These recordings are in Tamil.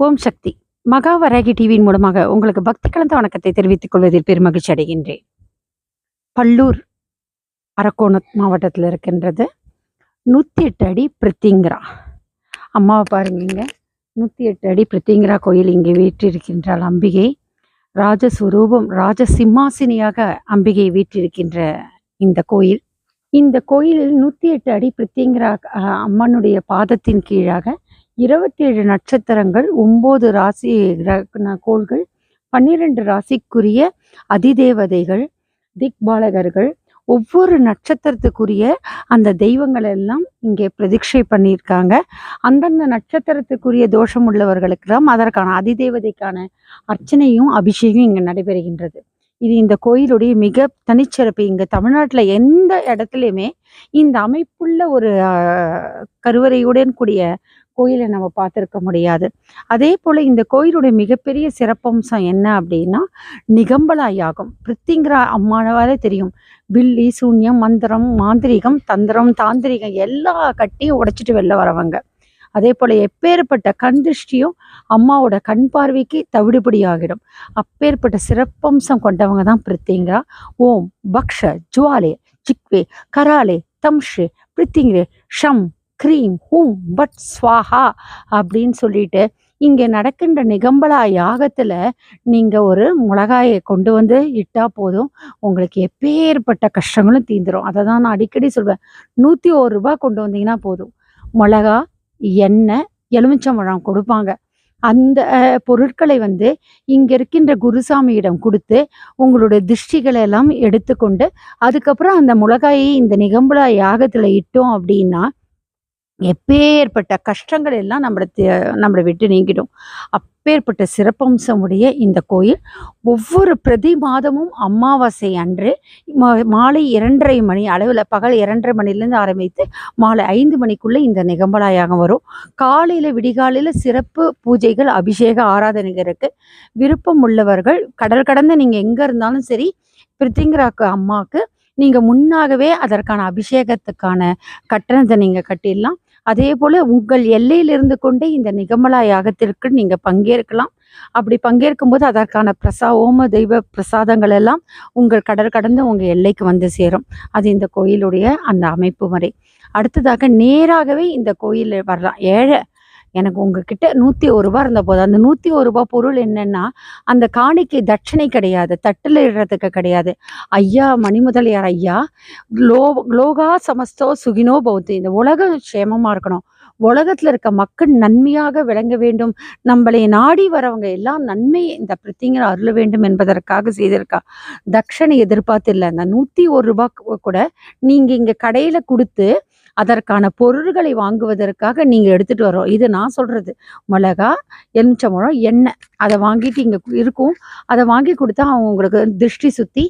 ஓம் சக்தி. மகாவராகி டிவியின் மூலமாக உங்களுக்கு பக்தி கலந்த வணக்கத்தை தெரிவித்துக் கொள்வதில் பெருமகிழ்ச்சி அடைகின்றேன். பல்லூர் அரக்கோணத் மாவட்டத்தில் இருக்கின்றது. நூற்றி எட்டு அடி பிரித்திங்கிரா. அம்மாவை பாருங்க இங்க நூற்றி எட்டு அடி பிரித்திங்கிரா கோயில் இங்கே வீற்றிருக்கின்றாள் அம்பிகை. ராஜஸ்வரூபம் ராஜ சிம்மாசினியாக அம்பிகை வீற்றிருக்கின்ற இந்த கோயில். இந்த கோயிலில் நூற்றி எட்டு அடி பிரித்திங்கிரா அம்மனுடைய பாதத்தின் கீழாக இருபத்தி ஏழு நட்சத்திரங்கள் ஒன்பது ராசி கோள்கள் பன்னிரண்டு ராசிக்குரிய அதிதேவதைகள் திக்பாலகர்கள். ஒவ்வொரு நட்சத்திரத்துக்குரிய அந்த தெய்வங்கள் எல்லாம் இங்கே பிரதீட்சை பண்ணியிருக்காங்க. அந்தந்த நட்சத்திரத்துக்குரிய தோஷம் உள்ளவர்களுக்கெல்லாம் அதற்கான அதிதேவதைக்கான அர்ச்சனையும் அபிஷேகம் இங்கே நடைபெறுகின்றது. இது இந்த கோயிலுடைய மிக தனிச்சிறப்பு. இங்கே தமிழ்நாட்டில் எந்த இடத்துலையுமே இந்த அமைப்புள்ள ஒரு கருவறையுடன் கூடிய கோயிலை நம்ம பார்த்துருக்க முடியாது. அதே போல் இந்த கோயிலுடைய மிகப்பெரிய சிறப்பம்சம் என்ன அப்படின்னா நிகம்பலா யாகம் பிரித்திங்கிற அம்மாவாலே தெரியும். பில்லி சூன்யம் மந்திரம் மாந்திரிகம் தந்திரம் தாந்திரிகம் எல்லா கட்டியும் உடைச்சிட்டு வெளில வரவங்க. அதே போல் எப்பேற்பட்ட கண் திருஷ்டியும் அம்மாவோட கண் பார்வைக்கு தவிடுபடி ஆகிடும் அப்பேற்பட்ட சிறப்பம்சம் கொண்டவங்க தான் பிரித்திங்கரா. ஓம் பக்ஷ ஜுவாலே ஜிக்வே கராலே தம்ஷே பிரித்திங்கிரே ஷம் க்ரீம் ஹூம் பட் ஸ்வாஹா அப்படின்னு சொல்லிட்டு இங்கே நடக்கின்ற நிகம்பலா யாகத்தில் நீங்கள் ஒரு மிளகாயை கொண்டு வந்து இட்டால் போதும். உங்களுக்கு எப்பேற்பட்ட கஷ்டங்களும் தீந்துடும் அதை தான் நான் அடிக்கடி சொல்வேன். நூற்றி ஒரு ரூபா கொண்டு வந்தீங்கன்னா போதும். மிளகா எண்ணெய் எலுமிச்சம்பழம் கொடுப்பாங்க. அந்த பொருட்களை வந்து இங்கே இருக்கின்ற குருசாமியிடம் கொடுத்து உங்களுடைய திருஷ்டிகளை எல்லாம் எடுத்துக்கொண்டு அதுக்கப்புறம் அந்த மிளகாயை இந்த நிகம்பலா யாகத்தில் இட்டோம் அப்படின்னா எப்பேற்பட்ட கஷ்டங்கள் எல்லாம் நம்மளை நம்மளை விட்டு நீங்கிடும். அப்பேற்பட்ட சிறப்பம்சமுடைய இந்த கோயில் ஒவ்வொரு பிரதி மாதமும் அமாவாசை அன்று மா- மாலை இரண்டரை மணி அளவில் பகல் இரண்டரை மணிலேருந்து ஆரம்பித்து மாலை ஐந்து மணிக்குள்ளே இந்த நிகம்பலாயாகம் வரும். காலையில் விடிகாலையில் சிறப்பு பூஜைகள் அபிஷேக ஆராதனைகள் இருக்குது விருப்பம் உள்ளவர்கள் கடல் கடந்த நீங்கள் எங்கே இருந்தாலும் சரி பிரித்திங்கராக்கு அம்மாவுக்கு நீங்கள் முன்னாகவே அதற்கான அபிஷேகத்துக்கான கட்டணத்தை நீங்கள் கட்டிடலாம். அதே போல் உங்கள் எல்லையிலிருந்து கொண்டே இந்த நிகமலா யாகத்திற்கு நீங்கள் பங்கேற்கலாம். அப்படி பங்கேற்கும் போது அதற்கான பிரசா ஓம தெய்வ பிரசாதங்கள் எல்லாம் உங்கள் கடல் கடந்து உங்கள் எல்லைக்கு வந்து சேரும். அது இந்த கோயிலுடைய அந்த அமைப்பு முறை அடுத்ததாக நேராகவே இந்த கோயில் வரலாம். ஏழை எனக்கு உங்ககிட்ட நூற்றி ஒரு ரூபா இருந்த போதும். அந்த நூற்றி ஒரு ரூபா பொருள் என்னன்னா அந்த காணிக்கை தட்சணை கிடையாது தட்டில் இடுறதுக்கு கிடையாது. ஐயா மணிமுதலியார் ஐயா லோ லோகா சமஸ்தோ சுகினோ பௌத்தி. இந்த உலகம் க்ஷேமமாக இருக்கணும். உலகத்தில் இருக்க மக்கள் நன்மையாக விளங்க வேண்டும். நம்மளை நாடி வரவங்க எல்லாம் நன்மை இந்த பிரத்திங்கிற அருள வேண்டும் என்பதற்காக செய்திருக்கா. தட்சணை எதிர்பார்த்து இல்லை. அந்த நூற்றி ஒரு ரூபா கூட நீங்கள் இங்கே கடையில் கொடுத்து அதற்கான பொருள்களை வாங்குவதற்காக நீங்கள் எடுத்துகிட்டு வரோம் இது நான் சொல்கிறது மிளகா எலுமிச்சம்பழம் எண்ணெய். அதை வாங்கிட்டு இங்கே இருக்கும். அதை வாங்கி கொடுத்தா அவங்க உங்களுக்கு திருஷ்டி சுற்றி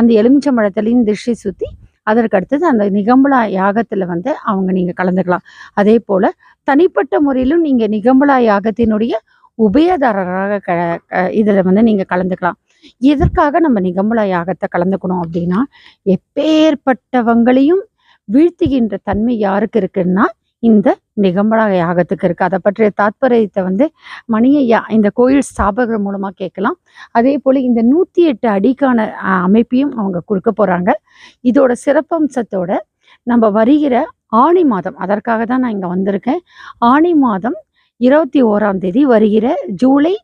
அந்த எலுமிச்சம்பழத்துலேயும் திருஷ்டி சுற்றி அதற்கு அடுத்தது அந்த நிகம்பலா யாகத்தில் வந்து அவங்க நீங்கள் கலந்துக்கலாம். அதே போல் தனிப்பட்ட முறையிலும் நீங்கள் நிகம்பலா யாகத்தினுடைய உபயதாரராக க இதில் வந்து நீங்கள் கலந்துக்கலாம். எதற்காக நம்ம நிகம்பலா யாகத்தை கலந்துக்கணும் அப்படின்னா எப்பேற்பட்டவங்களையும் வீழ்த்துகின்ற தன்மை யாருக்கு இருக்குன்னா இந்த நிகம்பலா யாகத்துக்கு இருக்கு. அதை பற்றிய தாத்பரியத்தை வந்து மணியையா இந்த கோயில் ஸ்தாபகர் மூலமாக கேட்கலாம். அதே போல் இந்த நூற்றி எட்டு அடிக்கான அமைப்பையும் அவங்க கொடுக்க போகிறாங்க இதோட சிறப்பம்சத்தோட நம்ம வருகிற ஆணி மாதம் அதற்காக தான் நான் இங்கே வந்திருக்கேன். ஆணி மாதம் இருபத்தி ஓராம் தேதி வருகிற ஜூலை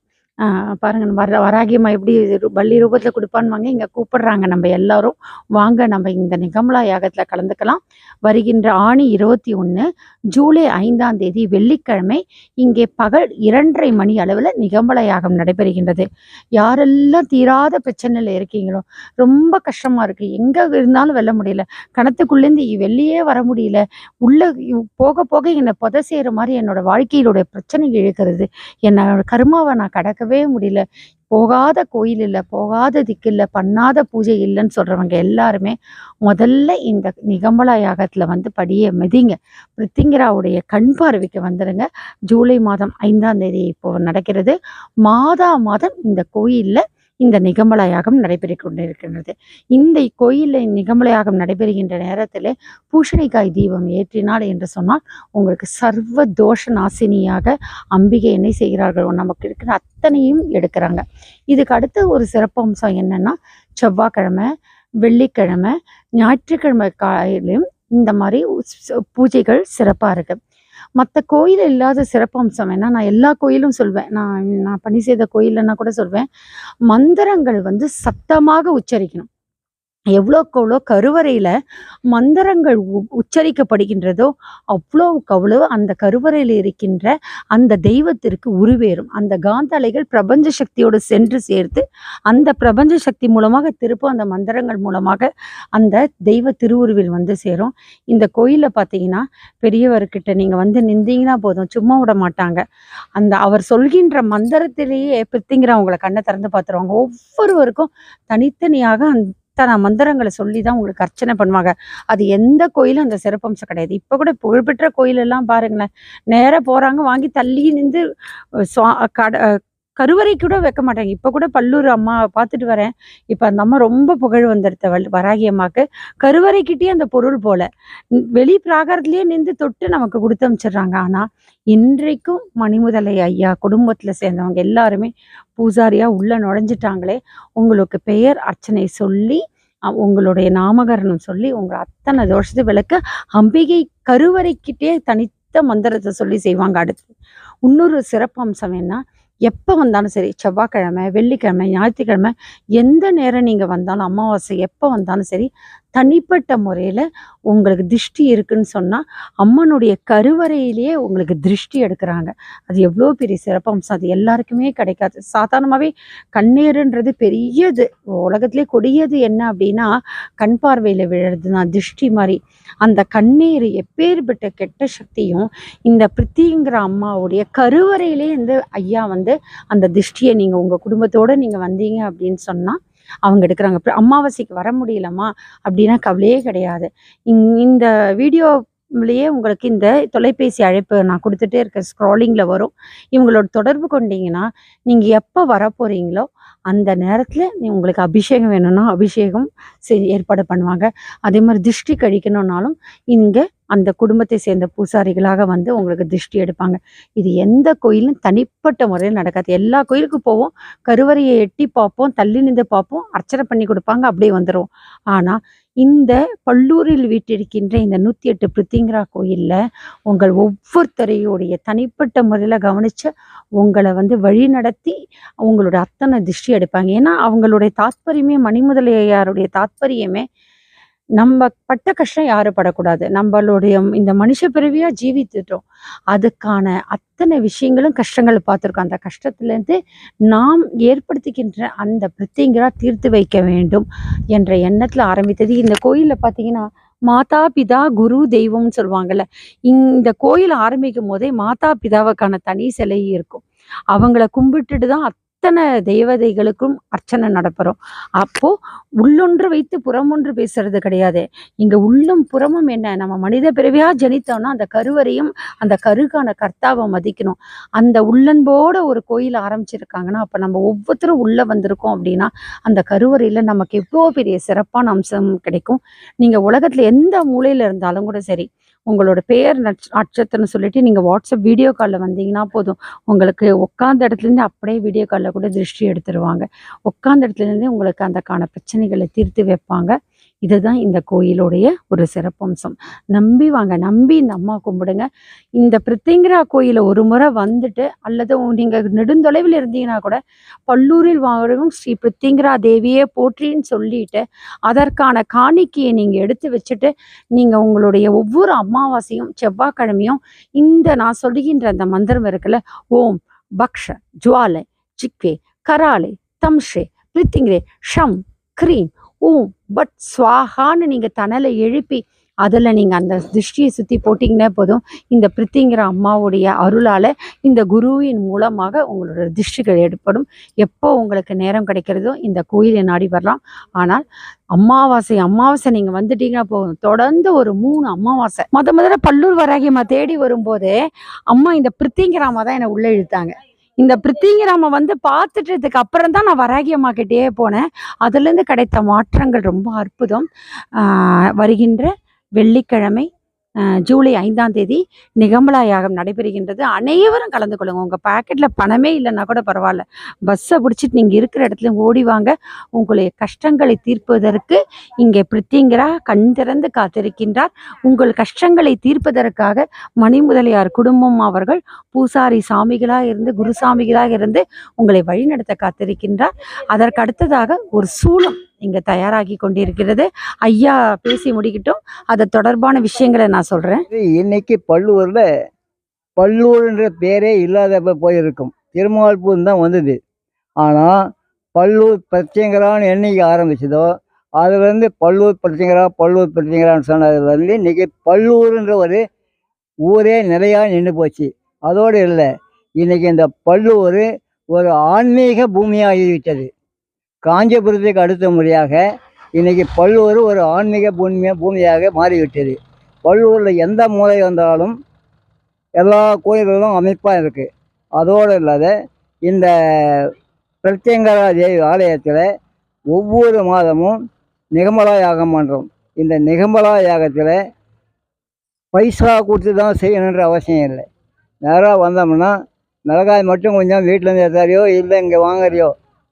பாருங்க வர வராகியம்மா எப்படி பள்ளி ரூபத்தில் கொடுப்பான்வாங்க இங்கே கூப்பிடுறாங்க. நம்ம எல்லாரும் வாங்க நம்ம இந்த நிகம்லா யாகத்தில் கலந்துக்கலாம். வருகின்ற ஆணி இருபத்தி ஒன்று ஜூலை ஐந்தாம் தேதி வெள்ளிக்கிழமை இங்கே பகல் இரண்டரை மணி அளவில் நிகம்பல யாகம் நடைபெறுகின்றது. யாரெல்லாம் தீராத பிரச்சனையில் இருக்கீங்களோ ரொம்ப கஷ்டமாக இருக்குது எங்கே இருந்தாலும் வெல்ல முடியல. கணத்துக்குள்ளேருந்து வெளியே வர முடியல. உள்ளே போக போக என்னை புதை செய்கிற மாதிரி என்னோட வாழ்க்கையிலுடைய பிரச்சனை இழுக்கிறது. என்னோட கருமாவை நான் கடக்க பார்க்கவே முடியல. போகாத கோயில் இல்லை போகாத திக்கு இல்லை பண்ணாத பூஜை இல்லைன்னு சொல்றவங்க எல்லாருமே முதல்ல இந்த நிகம்பலா யாகத்தில் வந்து படியை மிதிங்க. பிரித்திங்கராவுடைய கண் பார்வைக்கு வந்துடுங்க ஜூலை மாதம் ஐந்தாம் தேதி இப்போ நடக்கிறது. மாதா மாதம் இந்த கோயிலில் இந்த நிகமல யாகம் நடைபெற்றுக் கொண்டிருக்கின்றது. இந்த கோயிலில் நிகமல யாகம் நடைபெறுகின்ற நேரத்தில் பூஷணிக்காய் தீபம் ஏற்றினாள் என்று சொன்னால் உங்களுக்கு சர்வ தோஷ நாசினியாக அம்பிகை என்ன செய்கிறார்கள். நமக்கு இருக்கிற அத்தனையும் எடுக்கிறாங்க. இதுக்கு அடுத்து ஒரு சிறப்பம்சம் என்னன்னா செவ்வாய்க்கிழமை வெள்ளிக்கிழமை ஞாயிற்றுக்கிழமை காலையிலும் இந்த மாதிரி பூஜைகள் சிறப்பாக இருக்குது மற்ற கோயில் இல்லாத சிறப்பம்சம் என்ன? நான் எல்லா கோயிலும் சொல்வேன். நான் நான் பணி செய்த கோயிலன்னா கூட சொல்வேன். மந்திரங்கள் வந்து சத்தமாக உச்சரிக்கணும். எவ்வளோக்கு எவ்வளோ கருவறையில் மந்திரங்கள் உ- உச்சரிக்கப்படுகின்றதோ அவ்வளோவுக்கு அவ்வளோ அந்த கருவறையில் இருக்கின்ற அந்த தெய்வத்திற்கு உருவேறும். அந்த காந்த அலைகள் பிரபஞ்ச சக்தியோடு சென்று சேர்த்து அந்த பிரபஞ்ச சக்தி மூலமாக திருப்பும் அந்த மந்திரங்கள் மூலமாக அந்த தெய்வ திருவுருவில் வந்து சேரும். இந்த கோயிலில் பார்த்தீங்கன்னா பெரியவர்கிட்ட நீங்கள் வந்து நின்றீங்கன்னா போதும் சும்மா விட மாட்டாங்க. அந்த அவர் சொல்கின்ற மந்திரத்திலேயே பிரித்திங்கிற அவங்கள கண்ணை திறந்து பார்த்துருவாங்க ஒவ்வொருவருக்கும் தனித்தனியாக அத்தனை மந்திரங்களை சொல்லி தான் உங்களுக்கு அர்ச்சனை பண்ணுவாங்க. அது எந்த கோயிலும் அந்த சிறப்பம்சம் கிடையாது. இப்போ கூட புகழ்பெற்ற கோயிலெல்லாம் பாருங்களேன். நேராக போகிறாங்க வாங்கி தள்ளி நின்று சுவா கட கருவறை கூட வைக்க மாட்டாங்க இப்போ கூட பல்லூர் அம்மா பார்த்துட்டு வரேன். இப்போ அந்த அம்மா ரொம்ப புகழ் வந்துடுத்த வல் வராகி அம்மாவுக்கு கருவறைக்கிட்டே அந்த பொருள் போல. வெளி பிராகாரத்திலேயே நின்று தொட்டு நமக்கு கொடுத்து அமைச்சிடுறாங்க. ஆனால் இன்றைக்கும் மணிமுதலை ஐயா குடும்பத்தில் சேர்ந்தவங்க எல்லாருமே பூசாரியாக உள்ளே நுழைஞ்சிட்டாங்களே. உங்களுக்கு பெயர் அர்ச்சனை சொல்லி உங்களுடைய நாமகரணம் சொல்லி உங்கள் அத்தனை தோஷத்தை விளக்க அம்பிகை கருவறைக்கிட்டே தனித்த மந்திரத்தை சொல்லி செய்வாங்க. அடுத்து இன்னொரு சிறப்பம்சம் என்ன? எப்போ வந்தாலும் சரி செவ்வாய்க்கிழமை வெள்ளிக்கிழமை ஞாயிற்றுக்கிழமை எந்த நேரம் நீங்கள் வந்தாலும் அமாவாசை எப்போ வந்தாலும் சரி தனிப்பட்ட முறையில் உங்களுக்கு திருஷ்டி இருக்குன்னு சொன்னால் அம்மனுடைய கருவறையிலேயே உங்களுக்கு திருஷ்டி எடுக்கிறாங்க. அது எவ்வளோ பெரிய சிறப்பம்சம் அது எல்லாருக்குமே கிடைக்காது. சாதாரணமாகவே கண்ணீருன்றது பெரியது. உலகத்திலே கொடியது என்ன அப்படின்னா கண் பார்வையில் விழுறது தான் திருஷ்டி மாதிரி. அந்த கண்ணீர் எப்பேற்பட்ட கெட்ட சக்தியும் இந்த பிரித்திங்கிற அம்மாவுடைய கருவறையிலே இந்த ஐயா வந்து அந்த திருஷ்டியை நீங்கள் உங்கள் குடும்பத்தோடு நீங்கள் வந்தீங்க அப்படின்னு சொன்னால் அவங்க எடுக்கிறாங்க. அமாவாசைக்கு வர முடியலம்மா அப்படின்னா கவலையே கிடையாது. இந்த இந்த வீடியோவிலேயே உங்களுக்கு இந்த தொலைபேசி அழைப்பு நான் கொடுத்துட்டே இருக்கேன். ஸ்க்ராலிங்கில் வரும். இவங்களோட தொடர்பு கொண்டீங்கன்னா நீங்கள் எப்போ வர போகிறீங்களோ அந்த நேரத்தில் நீ உங்களுக்கு அபிஷேகம் வேணும்னா அபிஷேகம் செய் ஏற்பாடு பண்ணுவாங்க. அதே மாதிரி திருஷ்டி கழிக்கணும்னாலும் இங்கே அந்த குடும்பத்தை சேர்ந்த பூசாரிகளாக வந்து உங்களுக்கு திருஷ்டி எடுப்பாங்க. இது எந்த கோயிலும் தனிப்பட்ட முறையில் நடக்காது. எல்லா கோயிலுக்கும் போவோம். கருவறையை எட்டி பார்ப்போம். தள்ளி நின்று பார்ப்போம். அர்ச்சனை பண்ணி கொடுப்பாங்க. அப்படியே வந்துடும் ஆனால் இந்த பல்லூரில் வீட்டிருக்கின்ற இந்த நூற்றி எட்டு பிருத்திங்கரா கோயிலில் உங்கள் ஒவ்வொருத்தரையுடைய தனிப்பட்ட முறையில் கவனித்து உங்களை வந்து வழி நடத்தி உங்களோட அத்தனை திருஷ்டி எடுப்பாங்க. ஏன்னா அவங்களுடைய தாத்பரியமே மணிமுதலையாருடைய தாத்பரியமே நம்ம பட்ட கஷ்டம் யாரும் படக்கூடாது. நம்மளுடைய இந்த மனுஷ பிறவியா ஜீவித்துட்டோம். அதுக்கான அத்தனை விஷயங்களும் கஷ்டங்கள் பார்த்துருக்கோம். அந்த கஷ்டத்துலேருந்து நாம் ஏற்படுத்திக்கின்ற அந்த பிரத்திங்கரா தீர்த்து வைக்க வேண்டும் என்ற எண்ணத்தில் ஆரம்பித்தது. இந்த கோயிலில் பார்த்தீங்கன்னா மாதா பிதா குரு தெய்வம்னு சொல்லுவாங்கல்ல. இந்த கோயில் ஆரம்பிக்கும் போதே மாதா பிதாவுக்கான தனி சிலை இருக்கும். அவங்கள கும்பிட்டுட்டு தான் அத்தனை தேவதைகளுக்கும் அர்ச்சனை நடப்புறோம் அப்போ உள்ளொன்று வைத்து புறமொன்று பேசுறது கிடையாது. இங்க உள்ளும் புறமும் என்ன? நம்ம மனித பிறவியா ஜனித்தோம்னா அந்த கருவறையும் அந்த கருக்கான கர்த்தாவை மதிக்கணும். அந்த உள்ளன்போட ஒரு கோயில் ஆரம்பிச்சிருக்காங்கன்னா அப்ப நம்ம ஒவ்வொருத்தரும் உள்ள வந்திருக்கோம் அப்படின்னா அந்த கருவறையில நமக்கு எவ்வளோ பெரிய சிறப்பான அம்சம் கிடைக்கும். நீங்க உலகத்துல எந்த மூலையில இருந்தாலும் கூட சரி உங்களோட பெயர் நட்ச- நட்சத்திரம்னு சொல்லிட்டு நீங்கள் வாட்ஸ்அப் வீடியோ காலில் வந்தீங்கன்னா போதும். உங்களுக்கு உட்காந்த இடத்துலேருந்து அப்படியே வீடியோ காலில் கூட திருஷ்டி எடுத்துருவாங்க. உட்காந்த இடத்துலேருந்து உங்களுக்கு அந்தக்கான பிரச்சனைகளை தீர்த்து வைப்பாங்க. இதுதான் இந்த கோயிலுடைய ஒரு சிறப்பம்சம். நம்பி வாங்க நம்பி இந்த அம்மா கும்பிடுங்க. இந்த பிரித்திங்கரா கோயிலை ஒரு முறை வந்துட்டு அல்லது நீங்கள் நெடுந்தொலைவில் இருந்தீங்கன்னா கூட பல்லூரில் வாழும் ஸ்ரீ பிரித்திங்கரா தேவியே போற்றின்னு சொல்லிட்டு அதற்கான காணிக்கையை நீங்கள் எடுத்து வச்சுட்டு நீங்கள் உங்களுடைய ஒவ்வொரு அமாவாசையும் செவ்வாய்க்கிழமையும் இந்த நான் சொல்லுகின்ற அந்த மந்திரம் இருக்குல்ல ஓம் பக்ஷ ஜுவாலை சிக்வே கராலை தம்ஷே பிரித்திங்கிரே ஷம் க்ரீம் ஓ பட் ஸ்வாஹான்னு நீங்கள் தணலை எழுப்பி அதில் நீங்கள் அந்த திருஷ்டியை சுற்றி போட்டிங்கன்னா போதும். இந்த பிரித்திங்கிற அம்மாவுடைய அருளால் இந்த குருவின் மூலமாக உங்களோட திருஷ்டிகள் ஏற்படும். எப்போ உங்களுக்கு நேரம் கிடைக்கிறதோ இந்த கோயிலை நாடி வரலாம். ஆனால் அமாவாசை அமாவாசை நீங்கள் வந்துட்டீங்கன்னா போதும். தொடர்ந்து ஒரு மூணு அமாவாசை முத முதல்ல பல்லூர் வராகியம்மா தேடி வரும்போதே அம்மா இந்த பிரித்திங்கிற அம்மா தான் என்னை உள்ளே இழுத்தாங்க. இந்த பிரித்திங்கிராம வந்து பார்த்துட்டதுக்கு அப்புறம் தான் நான் வராகி அம்மா போனேன். அதுலேருந்து கிடைத்த மாற்றங்கள் ரொம்ப அற்புதம். வருகின்ற வெள்ளிக்கிழமை ஜூலை ஐந்தாம் தேதி நிகம்பலா யாகம் நடைபெறுகின்றது. அனைவரும் கலந்து கொள்ளுங்க. உங்கள் பாக்கெட்டில் பணமே இல்லைன்னா கூட பரவாயில்ல. பஸ்ஸை பிடிச்சிட்டு நீங்கள் இருக்கிற இடத்துல ஓடி வாங்க. உங்களுடைய கஷ்டங்களை தீர்ப்பதற்கு இங்கே பிரித்திங்கரா கண் திறந்து காத்திருக்கின்றார். உங்கள் கஷ்டங்களை தீர்ப்பதற்காக மணி முதலியார் குடும்பம் அவர்கள் பூசாரி சாமிகளாக இருந்து குருசாமிகளாக இருந்து உங்களை வழிநடத்த காத்திருக்கின்றார். அதற்கு அடுத்ததாக ஒரு சூளம். இங்கே தயாராகி கொண்டிருக்கிறது. ஐயா பேசி முடிக்கட்டும். அது தொடர்பான விஷயங்களை நான் சொல்கிறேன் இன்னைக்கு பல்லூரில் பல்லூர்ன்ற பேரே இல்லாத போயிருக்கும். திருமால்பூர் தான் வந்தது. ஆனால் பல்லூர் பிரத்யங்கரான்னு என்னைக்கு ஆரம்பிச்சதோ அதுலேருந்து பல்லூர் பிரத்யங்கரா பல்லூர் பிரத்யங்கரான்னு சொன்னதுலேருந்து இன்றைக்கி பல்லூருன்ற ஒரு ஊரே நிலையாக நின்று போச்சு. அதோடு இல்லை இன்றைக்கி இந்த பல்லூர் ஒரு ஆன்மீக பூமியாகிவிட்டது காஞ்சிபுரத்துக்கு அடுத்த முறையாக இன்னைக்கு பல்லூர் ஒரு ஆன்மீக பூமி பூமியாக மாறிவிட்டது. பல்லூரில் எந்த மூலை வந்தாலும் எல்லா கோயில்களும் அமைப்பாக இருக்குது அதோடு இல்லாத இந்த பிரத்யங்கரா தேவி ஆலயத்தில் ஒவ்வொரு மாதமும் நிகமலா யாகம் பண்ணுறோம் இந்த நிகமலா யாகத்தில் பைசா கொடுத்து தான் செய்யணுன்ற அவசியம் இல்லை. நேராக வந்தோம்னா மிளகாய் மட்டும் கொஞ்சம் வீட்டிலேருந்து எடுத்தாரியோ இல்லை இங்கே வாங்குறியோ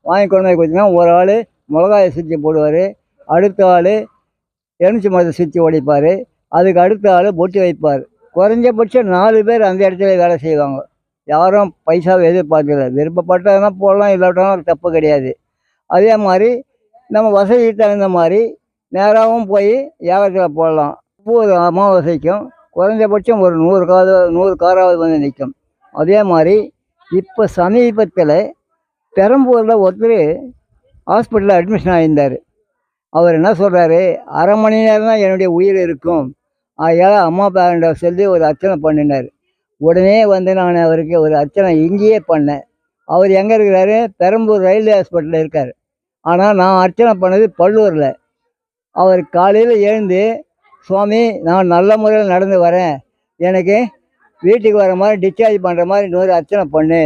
வாங்கி கொண்டு போய் கொடுத்தீங்கன்னா ஒரு ஆள் மிளகாயை சுற்றி போடுவார் அடுத்த ஆள் எலுமிச்சி மரத்தை சுற்றி உடைப்பார் அதுக்கு அடுத்த ஆள் பொட்டி வைப்பார். குறைஞ்சபட்சம் நாலு பேர் அந்த இடத்துல வேலை செய்வாங்க. யாரும் பைசாவை எதிர்பார்க்கல. விருப்பப்பட்டதுனா போடலாம் இல்லாட்டாலும் தப்பு கிடையாது. அதே மாதிரி நம்ம வசதிக்கு தகுந்த மாதிரி நேராகவும் போய் யாகத்தில் போடலாம். ஒவ்வொரு அமாவாசைக்கும் குறைஞ்சபட்சம் ஒரு நூறு காது நூறு காராவது வந்து நிற்கும். அதே மாதிரி இப்போ சமீபத்தில் பெரம்பூரில் ஒருத்தர் ஹாஸ்பிட்டலில் அட்மிஷன் ஆகியிருந்தார் அவர் என்ன சொல்கிறாரு அரை மணி நேரம் தான் என்னுடைய உயிர் இருக்கும். ஆகையால் அம்மா பேரண்ட சொல்லி ஒரு அர்ச்சனை பண்ணினார். உடனே வந்து நான் அவருக்கு ஒரு அர்ச்சனை இங்கேயே பண்ணேன். அவர் எங்கே இருக்கிறாரு? பெரம்பூர் ரயில்வே ஹாஸ்பிட்டலில் இருக்கார். ஆனால் நான் அர்ச்சனை பண்ணது பல்லூரில். அவர் காலையில் எழுந்து சுவாமி நான் நல்ல முறையில் நடந்து வரேன். எனக்கு வீட்டுக்கு வர மாதிரி டிஸ்சார்ஜ் பண்ணுற மாதிரி இன்னொரு அர்ச்சனை பண்ணு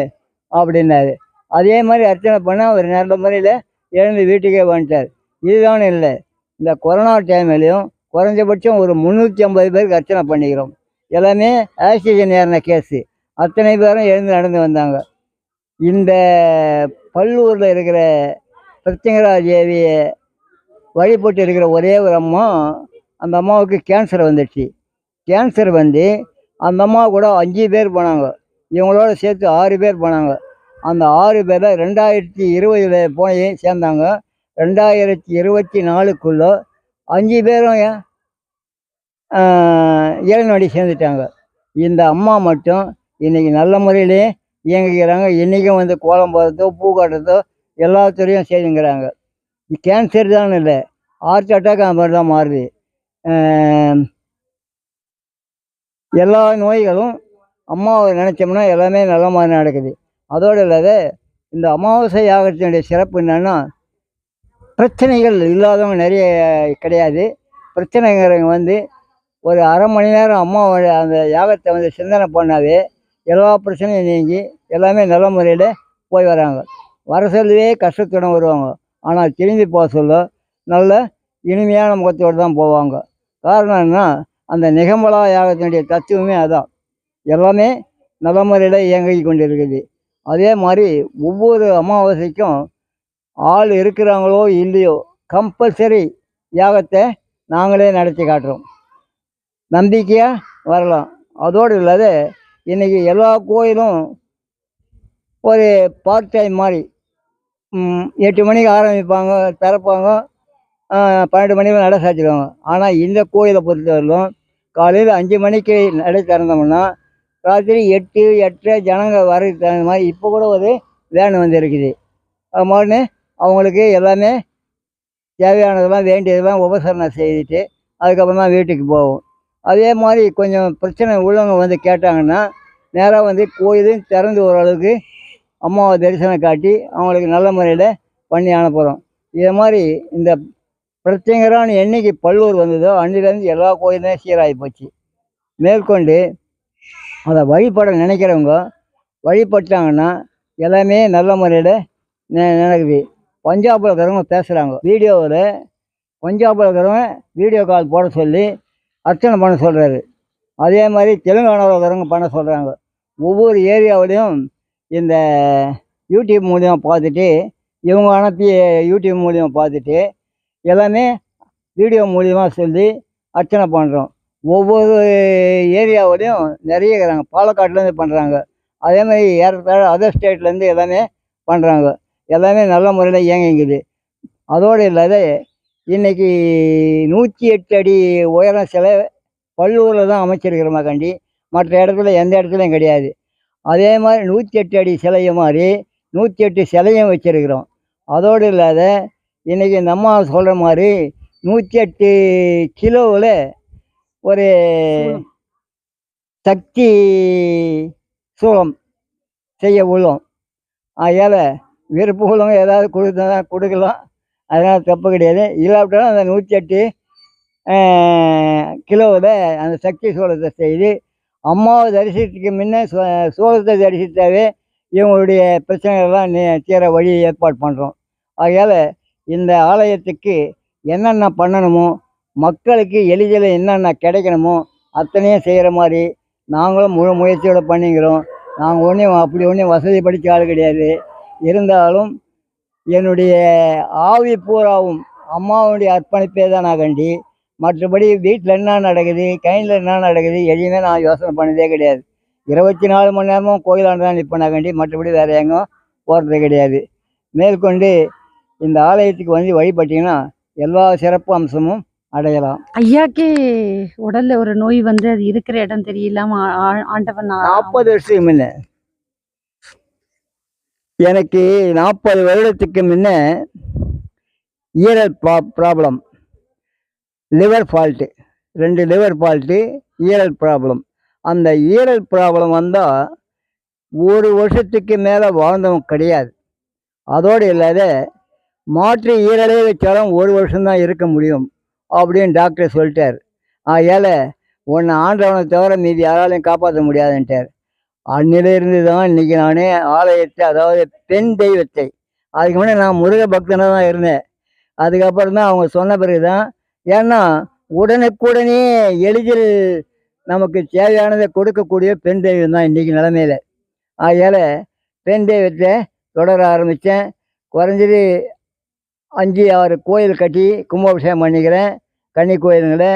அப்படின்னாரு. அதே மாதிரி அர்ச்சனை பண்ணால் அவர் நல்ல முறையில் எழுந்து வீட்டுக்கே வந்துட்டார். இதுதான் இல்லை. இந்த கொரோனா டைம்லையும் குறைஞ்சபட்சம் ஒரு முந்நூற்றி ஐம்பது பேருக்கு அர்ச்சனை பண்ணிக்கிறோம். எல்லாமே ஆக்சிஜன் ஏறின கேஸு அத்தனை பேரும் எழுந்து நடந்து வந்தாங்க. இந்த பல்லூரில் இருக்கிற பிரத்யங்கரா தேவியை வழிபட்டு இருக்கிற ஒரே ஒரு அம்மா அந்த அம்மாவுக்கு கேன்சர் வந்துடுச்சு கேன்சர் வந்து அந்த அம்மா கூட அஞ்சு பேர் போனாங்க. இவங்களோட சேர்த்து ஆறு பேர் போனாங்க. அந்த ஆறு பேர் ரெண்டாயிரத்தி இருபதில் போய் சேர்ந்தாங்க. ரெண்டாயிரத்தி இருபத்தி நாலுக்குள்ளே அஞ்சு பேரும் இளநடி சேர்ந்துட்டாங்க. இந்த அம்மா மட்டும் இன்றைக்கி நல்ல முறையிலே இயங்குகிறாங்க. இன்றைக்கும் வந்து கோலம் போடுறதோ பூ காட்டுறதோ எல்லாத்துலேயும் செய்துங்கிறாங்க கேன்சர் தான் இல்லை. ஹார்ட் அட்டாக் அந்த மாதிரி தான் மாறுது. எல்லா நோய்களும் அம்மாவை நினச்சோம்னா எல்லாமே நல்ல மாதிரி நடக்குது. அதோடு இல்லாத இந்த அமாவாசை யாகத்தினுடைய சிறப்பு என்னென்னா பிரச்சனைகள் இல்லாதவங்க நிறைய கிடையாது. பிரச்சனைங்கிறவங்க வந்து ஒரு அரை மணி நேரம் அம்மாவோட அந்த யாகத்தை வந்து சிந்தனை பண்ணாவே எல்லா பிரச்சனையும் நீங்கி எல்லாமே நல்ல முறையில் போய் வராங்க. வர சொல்லவே கஷ்டத்துடன் வருவாங்க. ஆனால் திரும்பி போக சொல்ல நல்ல இனிமையான முகத்தோடு தான் போவாங்க. காரணம் என்ன அந்த நிகம்பலா யாகத்தினுடைய தத்துவமே அதான். எல்லாமே நல்ல முறையில் இயங்கி கொண்டு இருக்குது அதே மாதிரி ஒவ்வொரு அமாவாசைக்கும் ஆள் இருக்கிறாங்களோ இல்லையோ கம்பல்சரி யாகத்தை நாங்களே நடத்தி காட்டுறோம். நம்பிக்கையாக வரலாம். அதோடு இல்லாத இன்றைக்கி எல்லா கோயிலும் ஒரு பார்ட் டைம் மாதிரி எட்டு மணிக்கு ஆரம்பிப்பாங்க திறப்பாங்க பன்னெண்டு மணிக்கு நடை சாச்சிடுவாங்க ஆனால் இந்த கோயிலை பொறுத்தவரையிலும் காலையில் அஞ்சு மணிக்கு நடை திறந்தோம்னா ராத்திரி எட்டு எட்டரை ஜனங்க வரதுக்கு தகுந்த மாதிரி இப்போ கூட ஒரு வேன் வந்து இருக்குது. அது மாதிரி அவங்களுக்கு எல்லாமே தேவையானதெல்லாம் வேண்டியதெல்லாம் உபசரணம் செய்துட்டு அதுக்கப்புறம் தான் வீட்டுக்கு போவோம். அதே மாதிரி கொஞ்சம் பிரச்சனை உள்ளவங்க வந்து கேட்டாங்கன்னா நேராக வந்து கோயிலும் திறந்து ஓரளவுக்கு அம்மாவை தரிசனம் காட்டி அவங்களுக்கு நல்ல முறையில் பண்ணி அனுப்புகிறோம் இதை மாதிரி இந்த பிரச்சனைகரான என்றைக்கு பல்லூர் வந்ததோ அன்னிலேருந்து எல்லா கோயிலுமே சீராகி போச்சு. மேற்கொண்டு அதை வழிபட நினைக்கிறவங்க வழிபட்டாங்கன்னா எல்லாமே நல்ல முறையில் நடக்குது. பஞ்சாபில் இருக்கிறவங்க பேசுகிறாங்க வீடியோவில் பஞ்சாபில் இருக்கிறவங்க வீடியோ கால் போட சொல்லி அர்ச்சனை பண்ண சொல்கிறாரு அதே மாதிரி தெலுங்கானாவில் இருக்கிறவங்க பண்ண சொல்கிறாங்க ஒவ்வொரு ஏரியாவிலையும் இந்த யூடியூப் மூலியமாக பார்த்துட்டு இவங்க அனுப்பி யூடியூப் மூலியமாக பார்த்துட்டு எல்லாமே வீடியோ மூலியமாக சொல்லி அர்ச்சனை பண்ணுறோம் ஒவ்வொரு ஏரியாவிலையும் நிறைய இருக்கிறாங்க. பாலக்காட்டுலேருந்து பண்ணுறாங்க அதே மாதிரி ஏறத்தாழ அதர் ஸ்டேட்லேருந்து எல்லாமே பண்ணுறாங்க எல்லாமே நல்ல முறையில் இயங்கிங்குது அதோடு இல்லாத இன்னைக்கு நூற்றி எட்டு அடி உயரம் சிலை பல்லூரில் தான் அமைச்சிருக்கிறோமா கண்டி மற்ற இடத்துல எந்த இடத்துலையும் கிடையாது. அதே மாதிரி நூற்றி எட்டு அடி சிலையை மாதிரி நூற்றி எட்டு சிலையும் வச்சுருக்கிறோம். அதோடு இல்லாத இன்றைக்கி நம்ம சொல்கிற மாதிரி நூற்றி எட்டு கிலோவில் ஒரு சக்தி சூளம் செய்ய உள்ளோம். அதனால் விருப்ப உள்ளவங்க ஏதாவது கொடுத்தா கொடுக்கலாம். அதனால் தப்பு கிடையாது. இல்லாவிட்டாலும் அந்த நூற்றி எட்டு கிலோவில் அந்த சக்தி சூளத்தை செய்து அம்மாவை தரிசித்துக்கு முன்ன சூ சூளத்தை தரிசித்தாவே இவங்களுடைய பிரச்சனைகள்லாம் நி- தீர வழி ஏற்பாடு பண்ணுறோம் ஆகையால் இந்த ஆலயத்துக்கு என்னென்ன பண்ணணுமோ மக்களுக்கு எளிதில் என்னென்ன கிடைக்கணுமோ அத்தனையும் செய்கிற மாதிரி நாங்களும் முழு முயற்சியோடு பண்ணிக்கிறோம். நாங்கள் ஒன்றும் அப்படி ஒன்றும் வசதி படித்த ஆள் கிடையாது. இருந்தாலும் என்னுடைய ஆவி பூராவும் அம்மாவுடைய அர்ப்பணிப்பே தான் நான் கண்டி. மற்றபடி வீட்டில் என்ன நடக்குது கையில் என்ன நடக்குது எதையுமே நான் யோசனை பண்ணதே கிடையாது. இருபத்தி நாலு மணி நேரமும் கோயிலாண்டு தான் நிற்பேன் நான் கண்டி. மற்றபடி வேறு எங்கும் போகிறது கிடையாது. மேற்கொண்டு இந்த ஆலயத்துக்கு வந்து வழிபட்டீங்கன்னா எல்லா சிறப்பு அம்சமும் அடையலாம். ஐயாக்கே உடல்ல ஒரு நோய் வந்து அது இருக்கிற இடம் தெரியலாம ஆண்டவன் நாற்பது வருஷத்துக்கு முன்ன. எனக்கு நாற்பது வருடத்துக்கு முன்ன ஈரல் ப்ராப்ளம் லிவர் ஃபால்ட்டு ரெண்டு லிவர் ஃபால்ட்டு ஈரல் ப்ராப்ளம் அந்த ஈரல் ப்ராப்ளம் வந்தால் ஒரு வருஷத்துக்கு மேலே வாழ்ந்தவன் கிடையாது. அதோடு இல்லாத மாற்று ஈரலே வச்சாலும் ஒரு வருஷம்தான் இருக்க முடியும். அப்படின்னு டாக்டர் சொல்லிட்டார். ஏழை உன்னை ஆண்டவனை தவிர மீதி யாராலையும் காப்பாற்ற முடியாதுன்ட்டார். அன்னிலிருந்து தான் இன்னைக்கு நானே ஆலயத்தை அதாவது பெண் தெய்வத்தை அதுக்கு முன்னே நான் முருக பக்தனாக தான் இருந்தேன். அதுக்கப்புறம் தான் அவங்க சொன்ன பிறகு தான் ஏன்னா உடனுக்குடனே எளிதில் நமக்கு தேவையானதை கொடுக்கக்கூடிய பெண் தெய்வம் தான் இன்றைக்கி நிலமையில. ஆகையால் பெண் தெய்வத்தை தொடர ஆரம்பித்தேன் குறைஞ்சது அஞ்சு ஆறு கோயில் கட்டி கும்பாபிஷேகம் பண்ணிக்கிறேன் கன்னி கோயிலுங்களை.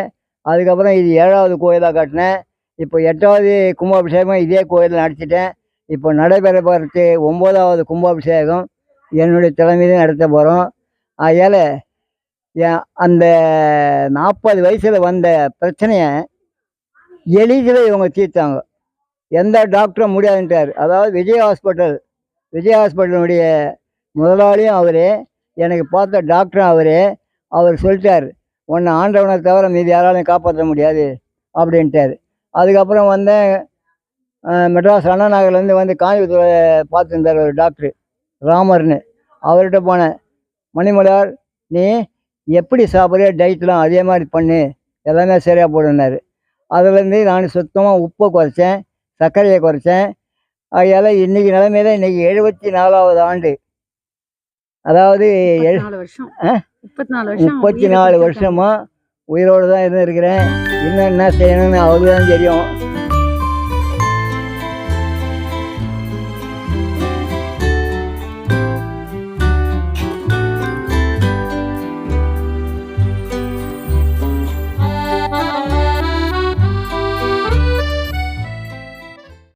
அதுக்கப்புறம் இது ஏழாவது கோயிலாக கட்டினேன். இப்போ எட்டாவது கும்பாபிஷேகம் இதே கோயிலில் நடத்திட்டேன். இப்போ நடைபெற போகிறது ஒம்போதாவது கும்பாபிஷேகம் என்னுடைய தலைமையில நடத்த போகிறோம் அதையால் என் அந்த நாற்பது வயசில் வந்த பிரச்சனையை எளிதில் இவங்க தீர்த்தாங்க. எந்த டாக்டரும் முடியாதுன்ட்டார். அதாவது விஜய் ஹாஸ்பிட்டல் விஜய் ஹாஸ்பிட்டலுடைய முதலாளியும் அவரே. எனக்கு பார்த்த டாக்டரும் அவர் அவர் சொல்லிட்டார் உன்னை ஆண்டவனை தவிர மீதி யாராலையும் காப்பாற்ற முடியாது அப்படின்ட்டார். அதுக்கப்புறம் வந்தேன் மெட்ராஸ் அண்ணா நகர்லேருந்து வந்து காஞ்சிபுரத்தில் பார்த்துருந்தார் ஒரு டாக்டர் ராமர்னு. அவர்கிட்ட போனேன் மணிமலையார் நீ எப்படி சாப்பிட்றியோ டயட்லாம் அதே மாதிரி பண்ணு எல்லாமே சரியாக போடுனார் அதுலேருந்து நான் சுத்தமாக உப்பை குறைச்சேன் சர்க்கரையை குறைச்சேன். அதனால் இன்றைக்கி நிலைமையில இன்றைக்கி எழுபத்தி நாலாவது ஆண்டு. அதாவது முப்பத்தி நாலு வருஷம். உயிரோடு தான் இருந்திருக்கிறேன். இன்னும் என்ன செய்யணும்னு அவருக்கு தான் தெரியும்.